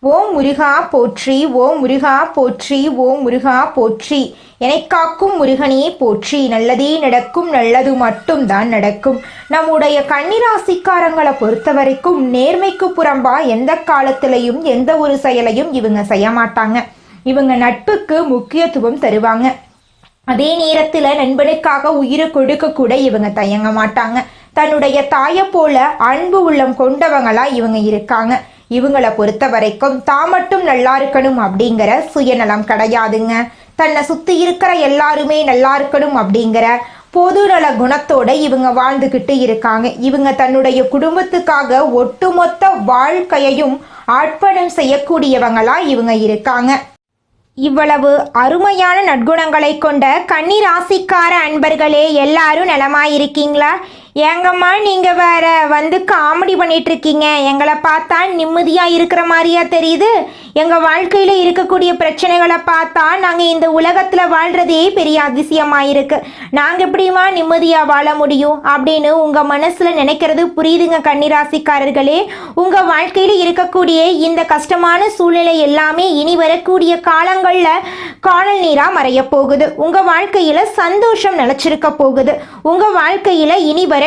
ஓம் முருகா போற்றி ஓம் முருகா போற்றி ஓம் முருகா போற்றி. எனைக் காக்கும் முருகனே போற்றி. நல்லதே நடக்கும் நல்லது மட்டும்தான் நடக்கும். நம்முடைய கன்னிராசிக்காரங்களை பொறுத்த வரைக்கும் நேர்மைக்கு புறம்பா எந்த காலத்திலையும் எந்த ஒரு செயலையும் இவங்க செய்ய மாட்டாங்க. இவங்க நட்புக்கு முக்கியத்துவம் தருவாங்க. அதே நேரத்தில் நண்பனுக்காக உயிரை கொடுக்க கூட இவங்க தயங்க மாட்டாங்க. தன்னுடைய தாயை போல அன்பு உள்ளம் கொண்டவங்களா இவங்க இருக்காங்க. இவங்களை பொறுத்த வரைக்கும் தான் மட்டும் நல்லா இருக்கணும் அப்படிங்கிற சுயநலம் கிடையாதுங்க. தன்னை சுத்தி இருக்கிற எல்லாருமே நல்லா இருக்கணும் அப்படிங்கிற பொதுநல குணத்தோட இவங்க வாழ்ந்துக்கிட்டு இருக்காங்க. இவங்க தன்னுடைய குடும்பத்துக்காக ஒட்டுமொத்த வாழ்க்கையையும் அர்ப்பணம் செய்யக்கூடியவங்களா இவங்க இருக்காங்க. இவ்வளவு அருமையான நற்குணங்களை கொண்ட கன்னி ராசிக்கார அன்பர்களே எல்லாரும் நலமாயிருக்கீங்களா? ஏங்கம்மா நீங்க வேற வந்து காமெடி பண்ணிட்டு இருக்கீங்க எங்களை பார்த்தா நிம்மதியா இருக்கிற மாதிரியா தெரியுது. எங்க வாழ்க்கையில இருக்கக்கூடிய பிரச்சனைகளை பார்த்தா நாங்க இந்த உலகத்துல வாழ்றதே பெரிய அதிசயமா இருக்கு. நாங்க எப்படிமா நிம்மதியா வாழ முடியும் அப்படின்னு உங்க மனசுல நினைக்கிறது புரியுதுங்க கன்னிராசிக்காரர்களே. உங்க வாழ்க்கையில இருக்கக்கூடிய இந்த கஷ்டமான சூழ்நிலை எல்லாமே இனி வரக்கூடிய காலங்கள்ல காணல் நீரா மறைய போகுது. உங்க வாழ்க்கையில சந்தோஷம் நிலைச்சிருக்க போகுது. உங்க வாழ்க்கையில இனி வர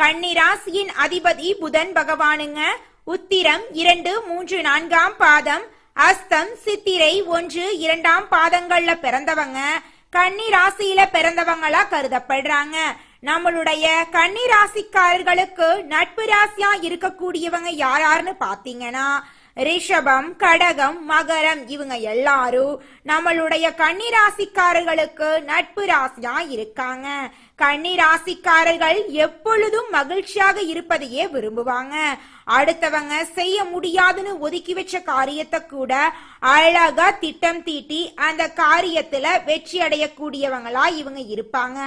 கன்னிராசியின் அதிபதி புதன் பகவானுங்க. உத்திரம் இரண்டு மூன்று நான்காம் பாதம். அஸ்தம் சித்திரை ஒன்று இரண்டாம் பாதங்கள்ல பிறந்தவங்க. கன்னி ராசியில பிறந்தவங்களா கருதப்படுறாங்க. நம்மளுடைய கன்னி ராசிக்காரர்களுக்கு நட்பு ராசியா இருக்கக்கூடியவங்க யார் யாருன்னு பாத்தீங்கன்னா ரிஷபம் கடகம் மகரம் இவங்க எல்லாரும் நம்மளுடைய கன்னி ராசிக்காரர்களுக்கு நட்பு ராசியா இருக்காங்க. கன்னி ராசிக்காரர்கள் எப்பொழுதும் மகிழ்ச்சியாக இருப்பதையே விரும்புவாங்க. அடுத்தவங்க செய்ய முடியாதுன்னு ஒதுக்கி வச்ச காரியத்தை கூட அழகா திட்டம் தீட்டி அந்த காரியத்துல வெற்றி அடையக்கூடியவங்களா இவங்க இருப்பாங்க.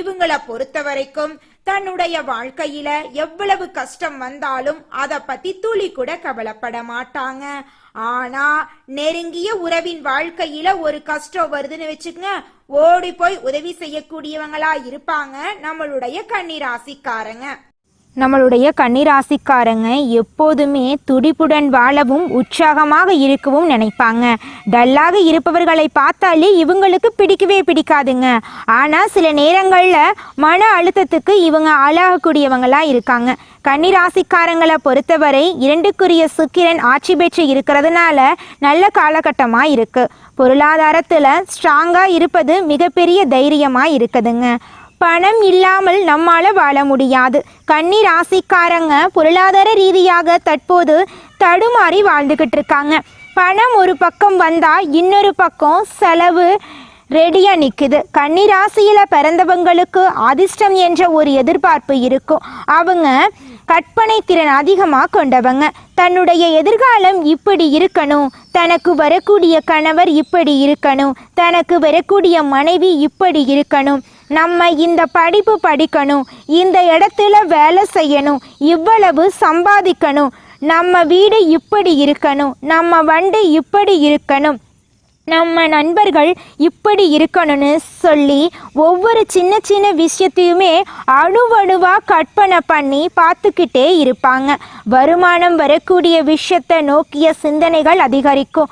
இவங்களை பொறுத்த வரைக்கும் தன்னுடைய வாழ்க்கையில எவ்வளவு கஷ்டம் வந்தாலும் அத பத்தி துளி கூட கவலைப்பட மாட்டாங்க. ஆனா நெருங்கிய உறவின் வாழ்க்கையில ஒரு கஷ்டம் வருதுன்னு வச்சுக்கங்க ஓடி போய் உதவி செய்யக்கூடியவங்களா இருப்பாங்க நம்மளுடைய கன்னிராசிக்காரங்க. நம்மளுடைய கன்னிராசிக்காரங்க எப்போதுமே துடிப்புடன் வாழவும் உற்சாகமாக இருக்கவும் நினைப்பாங்க. டல்லாக இருப்பவர்களை பார்த்தாலே இவங்களுக்கு பிடிக்கவே பிடிக்காதுங்க. ஆனால் சில நேரங்களில் மன அழுத்தத்துக்கு இவங்க ஆளாகக்கூடியவங்களாக இருக்காங்க. கன்னிராசிக்காரங்களை பொறுத்தவரை இரண்டுக்குரிய சுக்கிரன் ஆட்சி பெற்று இருக்கிறதுனால நல்ல காலகட்டமாக இருக்குது பொருளாதாரத்தில் ஸ்ட்ராங்காக இருப்பது மிகப்பெரிய தைரியமாக இருக்குதுங்க. பணம் இல்லாமல் நம்மால வாழ முடியாது. கன்னி ராசிக்காரங்க பொருளாதார ரீதியாக தற்போது தடுமாறி வாழ்ந்துக்கிட்டு இருக்காங்க பணம் ஒரு பக்கம் வந்தால் இன்னொரு பக்கம் செலவு ரெடியாக நிற்குது கன்னி ராசியில் பிறந்தவங்களுக்கு அதிர்ஷ்டம் என்ற ஒரு எதிர்பார்ப்பு இருக்கும். அவங்க கற்பனை திறன் அதிகமாக கொண்டவங்க. தன்னுடைய எதிர்காலம் இப்படி இருக்கணும். தனக்கு வரக்கூடிய கணவர் இப்படி இருக்கணும். தனக்கு வரக்கூடிய மனைவி இப்படி இருக்கணும். நம்ம இந்த படிப்பு படிக்கணும் இந்த இடத்துல வேலை செய்யணும் இவ்வளவு சம்பாதிக்கணும். நம்ம வீடு இப்படி இருக்கணும் நம்ம வண்டி இப்படி இருக்கணும். நம்ம நண்பர்கள் இப்படி இருக்கணும்னு சொல்லி ஒவ்வொரு சின்ன சின்ன விஷயத்தையுமே அணுவணுவாக கற்பனை பண்ணி பார்த்துக்கிட்டே இருப்பாங்க. வருமானம் வரக்கூடிய விஷயத்தை நோக்கிய சிந்தனைகள் அதிகரிக்கும்.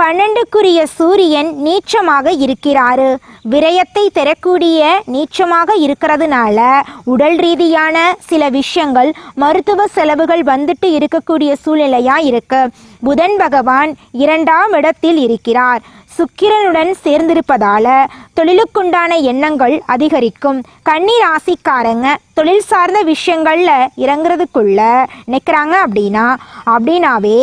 பன்னெண்டுக்குரிய சூரியன் நீச்சமாக இருக்கிறாரு. விரயத்தை தரக்கூடிய நீச்சமாக இருக்கிறதுனால உடல் ரீதியான சில விஷயங்கள் மருத்துவ செலவுகள் வந்துட்டு இருக்கக்கூடிய சூழ்நிலையாக இருக்கு. புதன் பகவான் இரண்டாம் இடத்தில் இருக்கிறார். சுக்கிரனுடன் சேர்ந்திருப்பதால தொழிலுக்குண்டான எண்ணங்கள் அதிகரிக்கும். கன்னி ராசிக்காரங்க தொழில் சார்ந்த விஷயங்களில் இறங்குறதுக்குள்ள நிற்கிறாங்க அப்படின்னா அப்படின்னாவே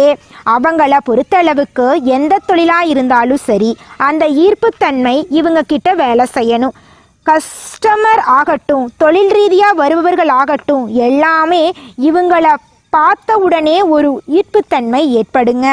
அவங்கள பொறுத்தளவுக்கு எந்த தொழிலாக இருந்தாலும் சரி அந்த ஈர்ப்புத்தன்மை இவங்க கிட்ட வேலை செய்யணும். கஸ்டமர் ஆகட்டும் தொழில் ரீதியாக வருபவர்கள் ஆகட்டும் எல்லாமே இவங்கள பார்த்த உடனே ஒரு ஈர்ப்புத்தன்மை ஏற்படுங்க.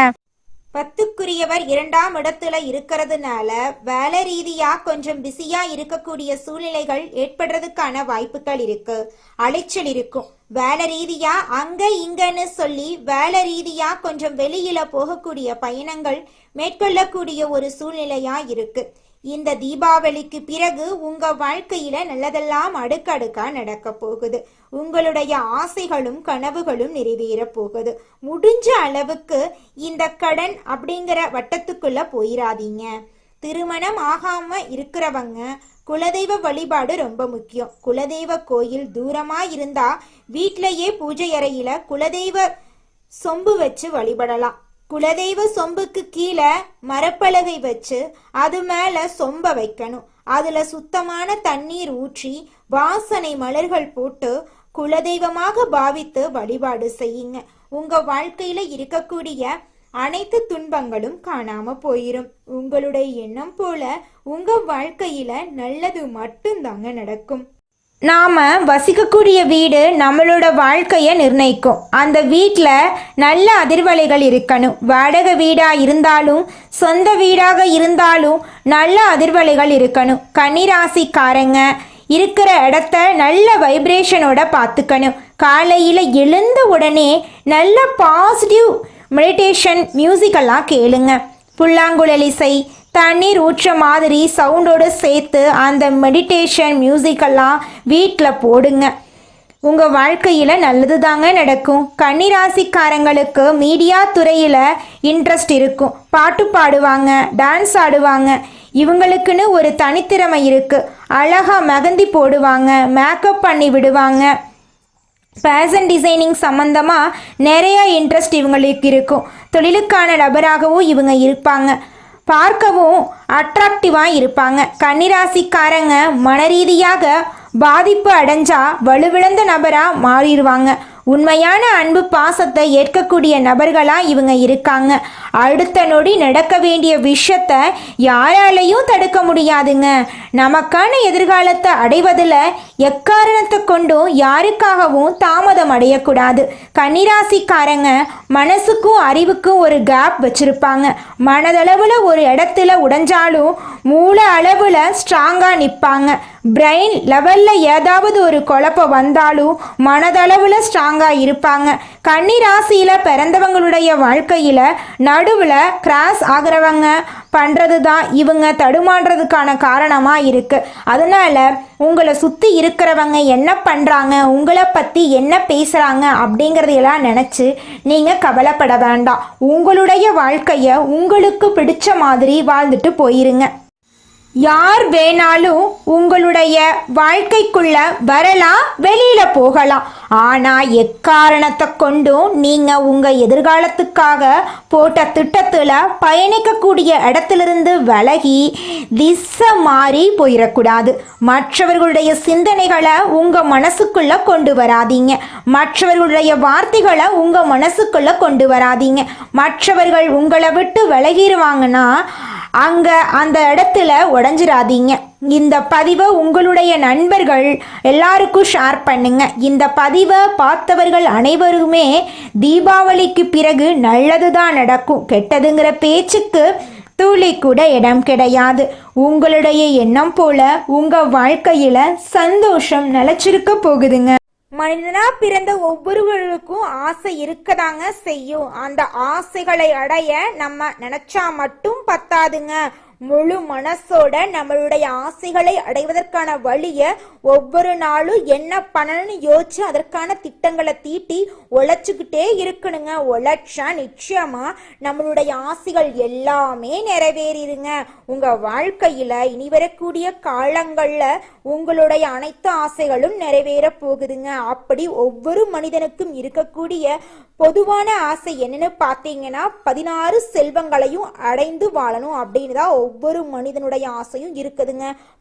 பத்துக்குரியவர் இரண்டாம் இடத்துல இருக்கிறதுனால வேலை ரீதியா கொஞ்சம் பிஸியா இருக்கக்கூடிய சூழ்நிலைகள் ஏற்படுறதுக்கான வாய்ப்புகள் இருக்கு. அலைச்சல் இருக்கும். வேலை ரீதியா அங்க இங்கன்னு சொல்லி வேலை ரீதியா கொஞ்சம் வெளியில போகக்கூடிய பயணங்கள் மேற்கொள்ளக்கூடிய ஒரு சூழ்நிலையா இருக்கு. இந்த தீபாவளிக்கு பிறகு உங்க வாழ்க்கையில நல்லதெல்லாம் அடுக்கடுக்கா நடக்க போகுது. உங்களுடைய ஆசைகளும் கனவுகளும் நிறைவேற போகுது. முடிஞ்ச அளவுக்கு இந்த கடன் அப்படிங்கிற வட்டத்துக்குள்ள போயிடாதீங்க திருமணம் ஆகாம இருக்கிறவங்க குலதெய்வ வழிபாடு ரொம்ப முக்கியம். குலதெய்வ கோயில் தூரமா இருந்தா வீட்டிலேயே பூஜை அறையில குலதெய்வ சொம்பு வச்சு வழிபடலாம். குலதெய்வ சொம்புக்கு கீழே மரப்பலகை வச்சு அது மேல சொம்ப வைக்கணும். அதுல சுத்தமான தண்ணீர் ஊற்றி வாசனை மலர்கள் போட்டு குலதெய்வமாக பாவித்து வழிபாடு செய்யுங்க. உங்க வாழ்க்கையில இருக்கக்கூடிய அனைத்து துன்பங்களும் காணாம போயிரும். உங்களுடைய எண்ணம் போல உங்க வாழ்க்கையில நல்லது மட்டும்தாங்க நடக்கும். நாம் வசிக்கக்கூடிய வீடு நம்மளோட வாழ்க்கையை நிர்ணயிக்கும். அந்த வீட்டில் நல்ல அதிர்வலைகள் இருக்கணும். வாடகை வீடாக இருந்தாலும் சொந்த வீடாக இருந்தாலும் நல்ல அதிர்வலைகள் இருக்கணும். கன்னிராசிக்காரங்க இருக்கிற இடத்த நல்ல வைப்ரேஷனோட பார்த்துக்கணும். காலையில் எழுந்த உடனே நல்ல பாசிட்டிவ் மெடிடேஷன் மியூசிக்கெல்லாம் கேளுங்க. புல்லாங்குழல் இசை தண்ணீர் ஊற்ற மாதிரி சவுண்டோடு சேர்த்து அந்த மெடிடேஷன் மியூசிக்கெல்லாம் வீட்டில் போடுங்க. உங்கள் வாழ்க்கையில் நல்லது தாங்க நடக்கும். கன்னிராசிக்காரங்களுக்கு மீடியா துறையில் இன்ட்ரெஸ்ட் இருக்கும். பாட்டு பாடுவாங்க டான்ஸ் ஆடுவாங்க. இவங்களுக்குன்னு ஒரு தனித்திறமை இருக்குது அழகாக மெகந்தி போடுவாங்க மேக்கப் பண்ணி விடுவாங்க. ஃபேஷன் டிசைனிங் சம்மந்தமாக நிறைய இன்ட்ரெஸ்ட் இவங்களுக்கு இருக்கும். தொழிலுக்கான நபராகவும் இவங்க இருப்பாங்க. பார்க்கவும் அட்ராக்டிவாக இருப்பாங்க. கன்னிராசிக்காரங்க மனரீதியாக பாதிப்பு அடைஞ்சா வலுவிழந்த நபராக மாறிடுவாங்க. உண்மையான அன்பு பாசத்தை ஏற்கக்கூடிய நபர்களாக இவங்க இருக்காங்க. அடுத்த நொடி நடக்க வேண்டிய விஷயத்த யாராலையும் தடுக்க முடியாதுங்க. நமக்கான எதிர்காலத்தை அடைவதில் எக்காரணத்தை கொண்டும் யாருக்காகவும் தாமதம் அடையக்கூடாது. கன்னிராசிக்காரங்க மனசுக்கும் அறிவுக்கும் ஒரு கேப் வச்சுருப்பாங்க. மனதளவில் ஒரு இடத்துல உடைஞ்சாலும் மூல அளவில் ஸ்ட்ராங்காக நிற்பாங்க பிரெயின் லெவலில் ஏதாவது ஒரு குழப்பம் வந்தாலும் மனதளவில் ஸ்ட்ராங்காக இருப்பாங்க. கன்னி ராசியில் பிறந்தவங்களுடைய வாழ்க்கையில் நடுவில் கிராஸ் ஆகிறவங்க பண்ணுறது தான் இவங்க தடுமாறுறதுக்கான காரணமாக இருக்குது அதனால் உங்களை சுற்றி இருக்கிறவங்க என்ன பண்ணுறாங்க உங்களை பற்றி என்ன பேசுகிறாங்க அப்படிங்கிறதையெல்லாம் நினச்சி நீங்கள் கவலைப்பட வேண்டாம். உங்களுடைய வாழ்க்கையை உங்களுக்கு பிடிச்ச மாதிரி வாழ்ந்துட்டு போயிருங்க. யார் வேணாலும் உங்களுடைய வாழ்க்கைக்குள்ள வரலாம் வெளியில போகலாம். ஆனா எக்காரணத்தை கொண்டும் நீங்க உங்க எதிர்காலத்துக்காக போட்ட திட்டத்துல பயணிக்கக்கூடிய இடத்திலிருந்து விலகி திசை மாறி போயிடக்கூடாது. மற்றவர்களுடைய சிந்தனைகளை உங்க மனசுக்குள்ள கொண்டு வராதீங்க. மற்றவர்களுடைய வார்த்தைகளை உங்க மனசுக்குள்ள கொண்டு வராதீங்க. மற்றவர்கள் உங்களை விட்டு விலகிடுவாங்கன்னா அங்கே அந்த இடத்துல உடஞ்சிடாதீங்க இந்த பதிவை உங்களுடைய நண்பர்கள் எல்லாருக்கும் ஷேர் பண்ணுங்க. இந்த பதிவை பார்த்தவர்கள் அனைவருமே தீபாவளிக்கு பிறகு நல்லது தான் நடக்கும். கெட்டதுங்கிற பேச்சுக்கு துளி கூட இடம் கிடையாது. உங்களுடைய எண்ணம் போல உங்கள் வாழ்க்கையில் சந்தோஷம் நிலச்சிருக்க போகுதுங்க. மனிதனா பிறந்த ஒவ்வொருவருக்கும் ஆசை இருக்கதாங்க செய்யும். அந்த ஆசைகளை அடைய நம்ம நினைச்சா மட்டும் பத்தாதுங்க. முழு மனசோட நம்மளுடைய ஆசைகளை அடைவதற்கான வழியை ஒவ்வொரு நாளும் என்ன பண்ணணும்னு யோசிச்சு அதற்கான திட்டங்களை தீட்டி உழைச்சிக்கிட்டே இருக்கணுங்க. உழைச்சா நிச்சயமா நம்மளுடைய ஆசைகள் எல்லாமே நிறைவேறிடுங்க உங்க வாழ்க்கையில இனி வரக்கூடிய காலங்கள்ல உங்களுடைய அனைத்து ஆசைகளும் நிறைவேற போகுதுங்க. அப்படி ஒவ்வொரு மனிதனுக்கும் இருக்கக்கூடிய பொதுவான ஆசை என்னன்னு பார்த்தீங்கன்னா பதினாறு செல்வங்களையும் அடைந்து வாழணும் அப்படின்னு தான் ஒவ்வொரு மனிதனுடைய ஆசையும் இருக்குதுங்க.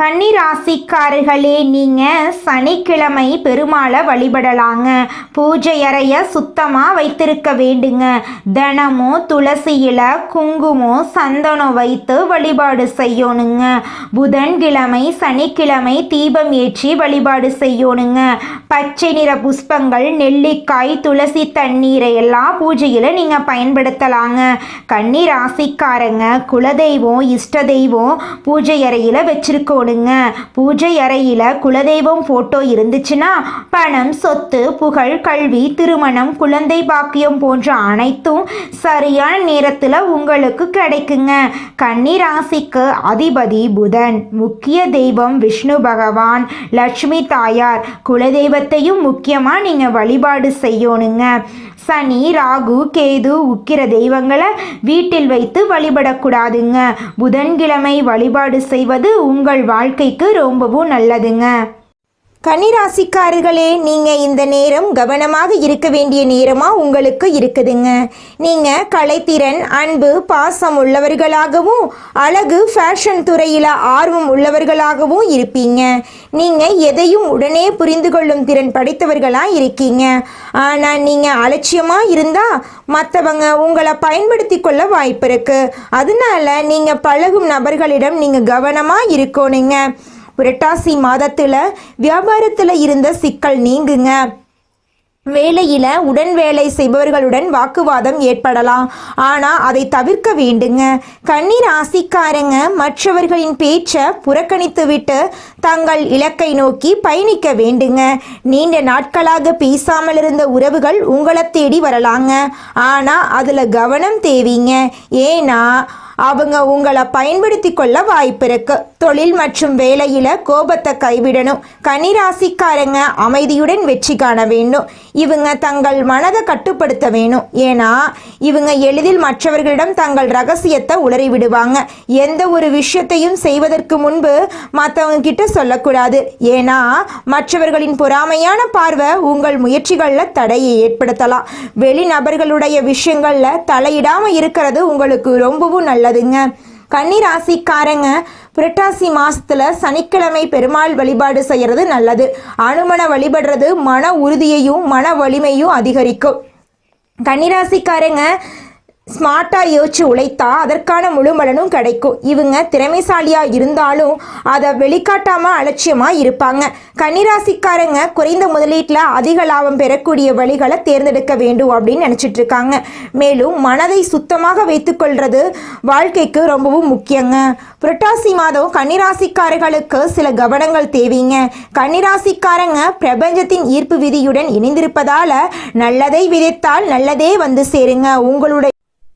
கன்னிராசிக்காரர்களே நீங்கள் சனிக்கிழமை பெருமாளை வழிபடலாங்க. பூஜை அறைய சுத்தமாக வைத்திருக்க வேண்டுங்க. தினமும் துளசியில் குங்குமம் சந்தனம் வைத்து வழிபாடு செய்யணுங்க. புதன்கிழமை சனிக்கிழமை தீபம் ஏற்றி வழிபாடு செய்யணுங்க. பச்சை நிற புஷ்பங்கள் நெல்லிக்காய் துளசி தண்ணீரை எல்லாம் பூஜையில் நீங்கள் பயன்படுத்தலாங்க. கன்னிராசிக்காரங்க குலதெய்வம் இஷ்ட தெய்வம் பூஜை அறையில் வச்சிருக்கோணுங்க பூஜை அறையில் குலதெய்வம் ஃபோட்டோ இருந்துச்சுன்னா பணம் சொத்து புகழ் கல்வி திருமணம் குழந்தை பாக்கியம் போன்ற அனைத்தும் சரியான நேரத்தில் உங்களுக்கு கிடைக்குங்க. கன்னி ராசிக்கு அதிபதி புதன். முக்கிய தெய்வம் விஷ்ணு பகவான் லட்சுமி தாயார். குலதெய்வத்தையும் முக்கியமாக நீங்கள் வழிபாடு செய்யணுங்க. சனி ராகு கேது உக்கிர தெய்வங்களை வீட்டில் வைத்து வழிபடக்கூடாதுங்க. புதன்கிழமை வழிபாடு செய்வது உங்கள் வாழ்க்கைக்கு ரொம்பவும் நல்லதுங்க. கன்னிராசிக்காரர்களே நீங்கள் இந்த நேரம் கவனமாக இருக்க வேண்டிய நேரமாக உங்களுக்கு இருக்குதுங்க. நீங்கள் கலைத்திறன் அன்பு பாசம் உள்ளவர்களாகவும் அழகு ஃபேஷன் துறையில் ஆர்வம் உள்ளவர்களாகவும் இருப்பீங்க. நீங்கள் எதையும் உடனே புரிந்து கொள்ளும் திறன் படைத்தவர்களாக இருக்கீங்க. ஆனால் நீங்கள் அலட்சியமாக இருந்தால் மற்றவங்க உங்களை பயன்படுத்தி கொள்ள வாய்ப்பு இருக்குது அதனால நீங்கள் பழகும் நபர்களிடம் நீங்கள் கவனமாக இருக்கணுங்க. புரட்டாசி மாதத்தில் வியாபாரத்தில் இருந்த சிக்கல் நீங்குங்க. வேலையில் உடன் வேலை செய்பவர்களுடன் வாக்குவாதம் ஏற்படலாம். ஆனால் அதை தவிர்க்க வேண்டுங்க. கண்ணீர் ஆசிக்காரங்க மற்றவர்களின் பேச்சை புறக்கணித்துவிட்டு தங்கள் இலக்கை நோக்கி பயணிக்க வேண்டுங்க. நீண்ட நாட்களாக பேசாமல் இருந்த உறவுகள் உங்களை தேடி வரலாங்க. ஆனால் அதில் கவனம் தேவிங்க. ஏன்னா அவங்க உங்களை பயன்படுத்தி கொள்ள வாய்ப்பு இருக்கு தொழில் மற்றும் வேலையில கோபத்தை கைவிடணும். கனிராசிக்காரங்க அமைதியுடன் வெற்றி காண வேண்டும். இவங்க தங்கள் மனதை கட்டுப்படுத்த வேணும். ஏன்னா இவங்க எளிதில் மற்றவர்களிடம் தங்கள் ரகசியத்தை உளறி விடுவாங்க. எந்த ஒரு விஷயத்தையும் செய்வதற்கு முன்பு மற்றவங்க கிட்ட சொல்லக்கூடாது. ஏன்னா மற்றவர்களின் பொறாமையான பார்வை உங்கள் முயற்சிகளில் தடையை ஏற்படுத்தலாம். வெளிநபர்களுடைய விஷயங்களில் தலையிடாமல் இருக்கிறது உங்களுக்கு ரொம்பவும் நல்லதுங்க கன்னி ராசிக்காரங்க புரட்டாசி மாசத்துல சனிக்கிழமை பெருமாள் வழிபாடு செய்யறது நல்லது. அனுமன வழிபடுறது மன உறுதியையும் மன வலிமையும் அதிகரிக்கும். கன்னிராசிக்காரங்க ஸ்மார்ட்டாக யோசிச்சு உழைத்தா அதற்கான முழு பலனும் கிடைக்கும். இவங்க திறமைசாலியாக இருந்தாலும் அதை வெளிக்காட்டாமல் அலட்சியமாக இருப்பாங்க. கன்னிராசிக்காரங்க குறைந்த முதலீட்டில் அதிக லாபம் பெறக்கூடிய வழிகளை தேர்ந்தெடுக்க வேண்டும் அப்படின்னு நினச்சிட்டு இருக்காங்க. மேலும் மனதை சுத்தமாக வைத்துக்கொள்வது வாழ்க்கைக்கு ரொம்பவும் முக்கியங்க. புரட்டாசி மாதம் கன்னிராசிக்காரர்களுக்கு சில கவனங்கள் தேவைங்க. கன்னிராசிக்காரங்க பிரபஞ்சத்தின் ஈர்ப்பு விதியுடன் இணைந்திருப்பதால் நல்லதை விதைத்தால் நல்லதே வந்து சேருங்க. உங்களுடைய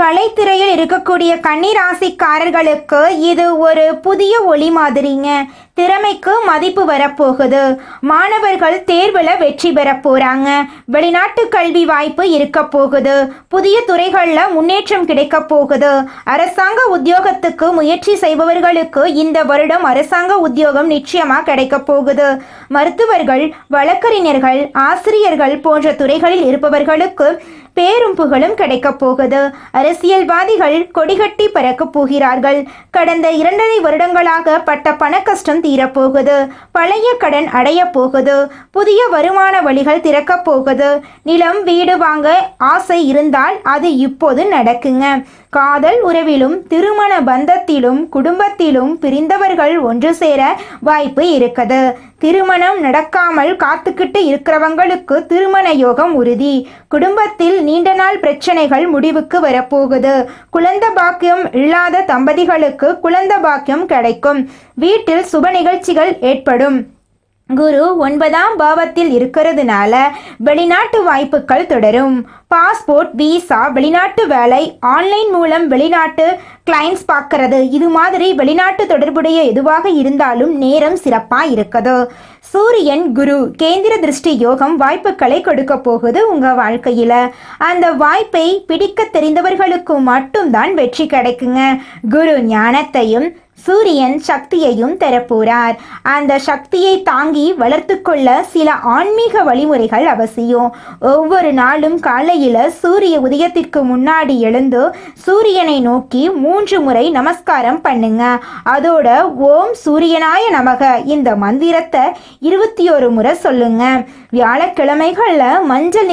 கலைத்துறையில் இருக்கக்கூடிய கன்னிராசிக்காரர்களுக்கு இது ஒரு புதிய ஒளி மாதிரிங்க. திறமைக்கு மதிப்பு வரப்போகுது. மாணவர்கள் தேர்வில் வெற்றி பெற போறாங்க. வெளிநாட்டு கல்வி வாய்ப்பு இருக்க போகுது. புதிய துறைகளில் முன்னேற்றம் கிடைக்க போகுது. அரசாங்க உத்தியோகத்துக்கு முயற்சி செய்பவர்களுக்கு இந்த வருடம் அரசாங்க உத்தியோகம் நிச்சயமாக கிடைக்க போகுது. மருத்துவர்கள் வழக்கறிஞர்கள் ஆசிரியர்கள் போன்ற துறைகளில் இருப்பவர்களுக்கு பேரும் புகழும் கிடைக்கப் போகுது. அரசியல்வாதிகள் கொடிகட்டி பறக்கப் போகிறார்கள். கடந்த இரண்டரை வருடங்களாக பட்ட பண கஷ்டம் தீரப்போகுது. பழைய கடன் அடையப் போகுது. புதிய வருமான வழிகள் திறக்கப் போகுது. நிலம் வீடு வாங்க ஆசை இருந்தால் அது இப்போது நடக்குங்க. காதல் உறவிலும் திருமண பந்தத்திலும் குடும்பத்திலும் பிரிந்தவர்கள் ஒன்று சேர வாய்ப்பு இருக்குது திருமணம் நடக்காமல் காத்துக்கிட்டு இருக்கிறவங்களுக்கு திருமண யோகம் உறுதி. குடும்பத்தில் நீண்ட நாள் பிரச்சனைகள் முடிவுக்கு வரப்போகுது. குழந்த பாக்கியம் இல்லாத தம்பதிகளுக்கு குழந்த பாக்கியம் கிடைக்கும். வீட்டில் சுப நிகழ்ச்சிகள் ஏற்படும். குரு ஒன்பதாம் பாவத்தில் இருக்கிறதுனால வெளிநாட்டு வாய்ப்புகள் தொடரும். பாஸ்போர்ட் விசா வெளிநாட்டு வேலை ஆன்லைன் மூலம் வெளிநாட்டு கிளைண்ட்ஸ் பார்க்கறது. இது மாதிரி வெளிநாட்டு தொடர்புடைய எதுவாக இருந்தாலும் நேரம் சிறப்பாக இருக்குது. சூரியன் குரு கேந்திர திருஷ்டி யோகம் வாய்ப்புகளை கொடுக்க போகுது உங்க வாழ்க்கையில. அந்த வாய்ப்பை பிடிக்க தெரிந்தவர்களுக்கு மட்டும்தான் வெற்றி கிடைக்குங்க. குரு ஞானத்தையும் சூரியன் சக்தியையும் தரப்போறார். அந்த சக்தியை தாங்கி வளர்த்து கொள்ள சில ஆன்மீக வழிமுறைகள் அவசியம். ஒவ்வொரு நாளும் காலையில சூரிய உதயத்திற்கு முன்னாடி எழுந்து சூரியனை நோக்கி மூன்று முறை நமஸ்காரம் பண்ணுங்க. அதோட ஓம் சூரியனாய நமக. இந்த மந்திரத்தை இருபத்தி ஒரு முறை சொல்லுங்க. வியாழக்கிழமைகள்ல மஞ்சள்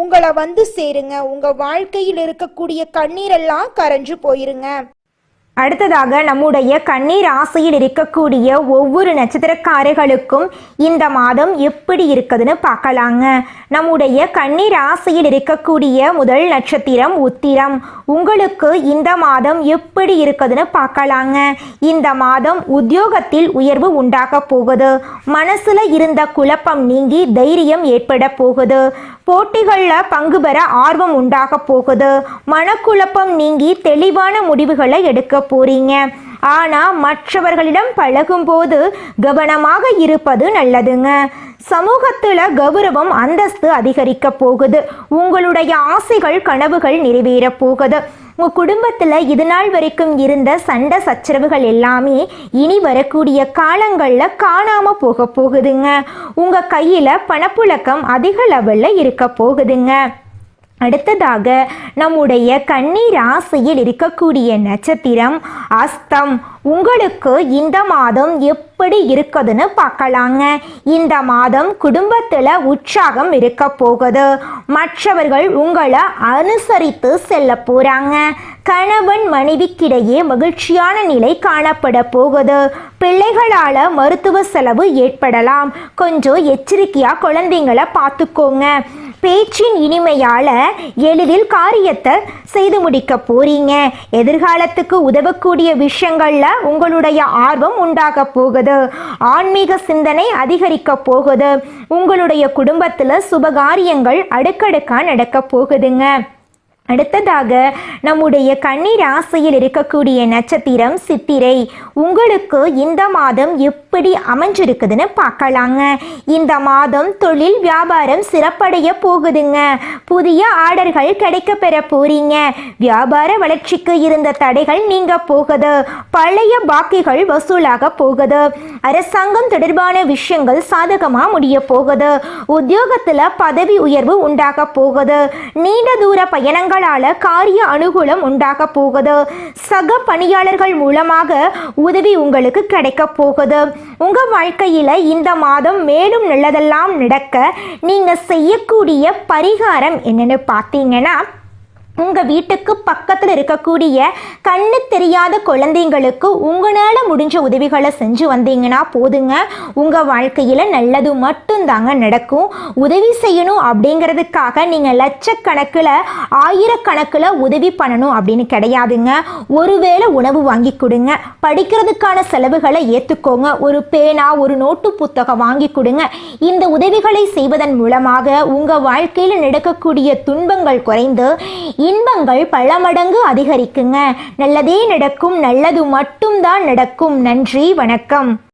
உங்களை வந்து சேருங்க. உங்க வாழ்க்கையில் இருக்கக்கூடிய கண்ணீரெல்லாம் கரைஞ்சு போயிருங்க. அடுத்ததாக நம்முடைய கண்ணீர் ராசியில் இருக்கக்கூடிய ஒவ்வொரு நட்சத்திரக்காரர்களுக்கும் இந்த மாதம் எப்படி இருக்குதுன்னு பார்க்கலாங்க. நம்முடைய கண்ணீர் ராசியில் இருக்கக்கூடிய முதல் நட்சத்திரம் உத்திரம். உங்களுக்கு இந்த மாதம் எப்படி இருக்குதுன்னு பார்க்கலாங்க. இந்த மாதம் உத்தியோகத்தில் உயர்வு உண்டாக போகுது. மனசுல இருந்த குழப்பம் நீங்கி தைரியம் ஏற்பட போகுது. போட்டிகளில் பங்கு பெற ஆர்வம் உண்டாக போகுது. மனக்குழப்பம் நீங்கி தெளிவான முடிவுகளை எடுக்க போறீங்க. ஆனால் மற்றவர்களிடம் பழகும்போது கவனமாக இருப்பது நல்லதுங்க. சமூகத்தில் கௌரவம் அந்தஸ்து அதிகரிக்க போகுது. உங்களுடைய ஆசைகள் கனவுகள் நிறைவேற போகுது. உங்கள் குடும்பத்தில் இது நாள் வரைக்கும் இருந்த சண்டை சச்சரவுகள் எல்லாமே இனி வரக்கூடிய காலங்களில் காணாமல் போக போகுதுங்க. உங்கள் கையில் பணப்புழக்கம் அதிக லெவலில் இருக்க போகுதுங்க. அடுத்ததாக நம்முடைய கன்னி ராசியில் இருக்கக்கூடிய நட்சத்திரம் அஸ்தம். உங்களுக்கு இந்த மாதம் எப்படி இருக்குதுன்னு பார்க்கலாங்க. இந்த மாதம் குடும்பத்தில் உற்சாகம் இருக்க போகுது. மற்றவர்கள் உங்களை அனுசரித்து செல்ல போகிறாங்க கணவன் மனைவிக்கிடையே மகிழ்ச்சியான நிலை காணப்பட போகுது. பிள்ளைகளால் மருத்துவ செலவு ஏற்படலாம். கொஞ்சம் எச்சரிக்கையாக குழந்தைங்களை பார்த்துக்கோங்க. பேச்சின் இனிமையால எளிதில் காரியத்தை செய்து முடிக்க போறீங்க. எதிர்காலத்துக்கு உதவக்கூடிய விஷயங்கள்ல உங்களுடைய ஆர்வம் உண்டாக போகுது. ஆன்மீக சிந்தனை அதிகரிக்க போகுது. உங்களுடைய குடும்பத்தில் சுபகாரியங்கள் அடுக்கடுக்கா நடக்க போகுதுங்க. அடுத்ததாக நம்முடைய கன்னி ராசியில் இருக்கக்கூடிய நட்சத்திரம் சித்திரை. உங்களுக்கு இந்த மாதம் எப்ப எப்படி அமைஞ்சிருக்குதுன்னு பார்க்கலாங்க. இந்த மாதம் தொழில் வியாபாரம் சிறப்படைய போகுதுங்க. புதிய ஆர்டர்கள் கிடைக்க பெற போறீங்க. வியாபார வளர்ச்சிக்கு இருந்த தடைகள் நீங்க போகுது. பழைய பாக்கிகள் வசூலாக போகுது. அரசாங்கம் தொடர்பான விஷயங்கள் சாதகமா முடிய போகுது. உத்தியோகத்துல பதவி உயர்வு உண்டாக போகுது. நீண்ட தூர பயணங்களால காரிய அனுகூலம் உண்டாக போகுது. சக பணியாளர்கள் மூலமாக உதவி உங்களுக்கு கிடைக்க போகுது. உங்க வாழ்க்கையில இந்த மாதம் மேலும் நல்லதெல்லாம் நடக்க நீங்க செய்யக்கூடிய பரிகாரம் என்னன்னு பார்த்தீங்கன்னா உங்கள் வீட்டுக்கு பக்கத்தில் இருக்கக்கூடிய கண்ணு தெரியாத குழந்தைங்களுக்கு உங்களால் முடிஞ்ச உதவிகளை செஞ்சு வந்தீங்கன்னா போதுங்க. உங்கள் வாழ்க்கையில் நல்லது மட்டும்தாங்க நடக்கும். உதவி செய்யணும் அப்படிங்கிறதுக்காக நீங்கள் லட்சக்கணக்கில் ஆயிரக்கணக்கில் உதவி பண்ணணும் அப்படின்னு கிடையாதுங்க. ஒருவேளை உணவு வாங்கி கொடுங்க. படிக்கிறதுக்கான செலவுகளை ஏற்றுக்கோங்க ஒரு பேனா ஒரு நோட்டு புத்தகம் வாங்கி கொடுங்க. இந்த உதவிகளை செய்வதன் மூலமாக உங்கள் வாழ்க்கையில் நடக்கக்கூடிய துன்பங்கள் குறைந்து இன்பங்கள் பல மடங்கு அதிகரிக்குங்க. நல்லதே நடக்கும் நல்லது மட்டும்தான் நடக்கும். நன்றி வணக்கம்.